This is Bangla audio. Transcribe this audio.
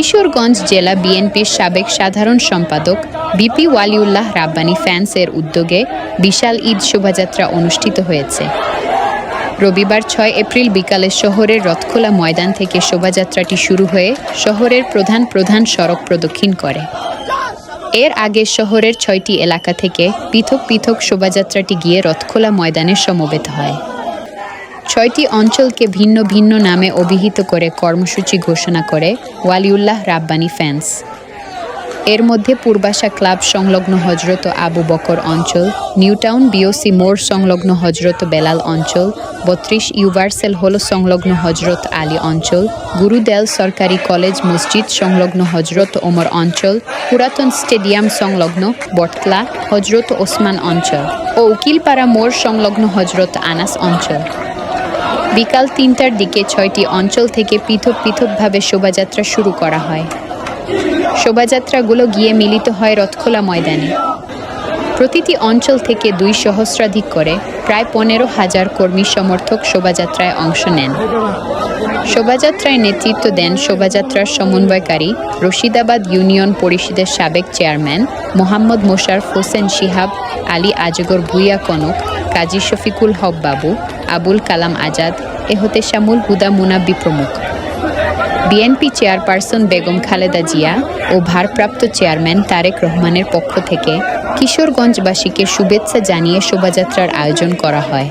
কিশোরগঞ্জ জেলা বিএনপির সাবেক সাধারণ সম্পাদক বিপি ওয়ালিউল্লাহ রাব্বানী ফ্যান্সের উদ্যোগে বিশাল ঈদ শোভাযাত্রা অনুষ্ঠিত হয়েছে। রবিবার ছয় এপ্রিল বিকালে শহরের রথখোলা ময়দান থেকে শোভাযাত্রাটি শুরু হয়ে শহরের প্রধান প্রধান সড়ক প্রদক্ষিণ করে। এর আগে শহরের ছয়টি এলাকা থেকে পৃথক পৃথক শোভাযাত্রাটি গিয়ে রথখোলা ময়দানে সমবেত হয়। ছয়টি অঞ্চলকে ভিন্ন ভিন্ন নামে অভিহিত করে কর্মসূচি ঘোষণা করে ওয়ালিউল্লাহ রাব্বানী ফ্যান্স। এর মধ্যে পূর্বাশা ক্লাব সংলগ্ন হজরত আবু বকর অঞ্চল, নিউটাউন বিওসি মোড় সংলগ্ন হজরত বেলাল অঞ্চল, বত্রিশ ইউভার্সেল হল সংলগ্ন হজরত আলী অঞ্চল, গুরুদেল সরকারি কলেজ মসজিদ সংলগ্ন হজরত ওমর অঞ্চল, পুরাতন স্টেডিয়াম সংলগ্ন বটতলা হজরত ওসমান অঞ্চল ও উকিলপাড়া মোড় সংলগ্ন হজরত আনাস অঞ্চল। বিকাল তিনটার দিকে ছয়টি অঞ্চল থেকে পৃথক পৃথকভাবে শোভাযাত্রা শুরু করা হয়। শোভাযাত্রাগুলো গিয়ে মিলিত হয় রথখোলা ময়দানে। প্রতিটি অঞ্চল থেকে দুই সহস্রাধিক করে, প্রায় পনেরো হাজার কর্মী সমর্থক শোভাযাত্রায় অংশ নেন। শোভাযাত্রায় নেতৃত্ব দেন শোভাযাত্রার সমন্বয়কারী রশিদাবাদ ইউনিয়ন পরিষদের সাবেক চেয়ারম্যান মোহাম্মদ মোশারফ হোসেন শিহাব, আলী আজগর ভুইয়া কনক, কাজী শফিকুল হক বাবু আবুল কালাম আজাদ এহতেশামুল হুদা মুনাব্বি প্রমুখ। বিএনপি চেয়ারপারসন বেগম খালেদা জিয়া ও ভারপ্রাপ্ত চেয়ারম্যান তারেক রহমানের পক্ষ থেকে কিশোরগঞ্জবাসীকে শুভেচ্ছা জানিয়ে শোভাযাত্রার আয়োজন করা হয়।